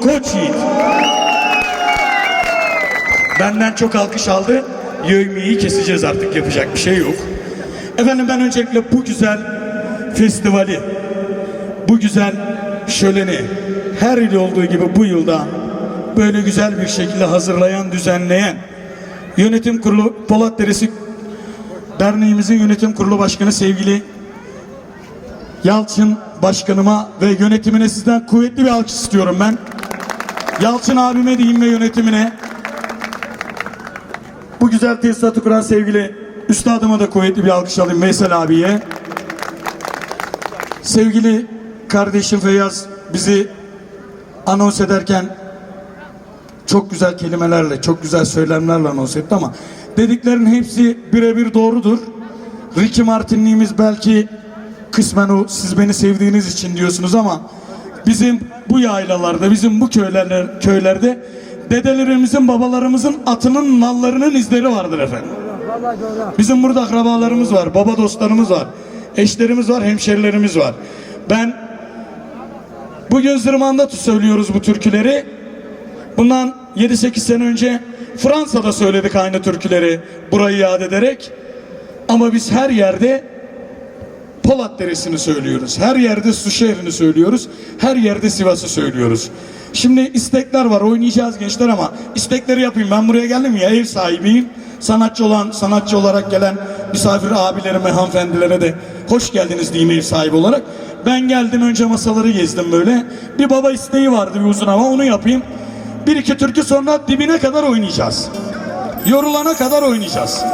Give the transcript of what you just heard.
Koç Yiğit. Benden çok alkış aldı. Yövmiyeyi keseceğiz artık yapacak bir şey yok. Efendim ben öncelikle bu güzel festivali, bu güzel şöleni her yıl olduğu gibi bu yılda böyle güzel bir şekilde hazırlayan, düzenleyen yönetim kurulu Polat Deresi Derneğimizin yönetim kurulu başkanı sevgili Yalçın başkanıma ve yönetimine sizden kuvvetli bir alkış istiyorum ben. Yalçın abime diyeyim ve yönetimine. Bu güzel tesisatı kuran sevgili üstadıma da kuvvetli bir alkış alayım Veysel abiye. Sevgili kardeşim Feyyaz bizi anons ederken çok güzel kelimelerle, çok güzel söylemlerle anons etti ama dediklerin hepsi birebir doğrudur. Ricky Martin'liğimiz belki kısmen o siz beni sevdiğiniz için diyorsunuz ama bizim bu yaylalarda, bizim bu köylerler, köylerde dedelerimizin, babalarımızın atının nallarının izleri vardır efendim. Bizim burada akrabalarımız var, baba dostlarımız var, eşlerimiz var, hemşerilerimiz var. Ben bugün Zırman'da söylüyoruz bu türküleri. Bundan 7-8 sene önce Fransa'da söyledik aynı türküleri burayı yad ederek. Ama biz her yerde Polat Deresi'ni söylüyoruz. Her yerde Su şehrini söylüyoruz. Her yerde Sivas'ı söylüyoruz. Şimdi istekler var. Oynayacağız gençler ama istekleri yapayım. Ben buraya geldim ya ev sahibiyim. Sanatçı olan, sanatçı olarak gelen misafir abilerime, hanımefendilere de hoş geldiniz diyeyim ev sahibi olarak. Ben geldim önce masaları gezdim böyle. Bir baba isteği vardı bir uzun ama onu yapayım. Bir iki türkü sonra dibine kadar oynayacağız. Yorulana kadar oynayacağız.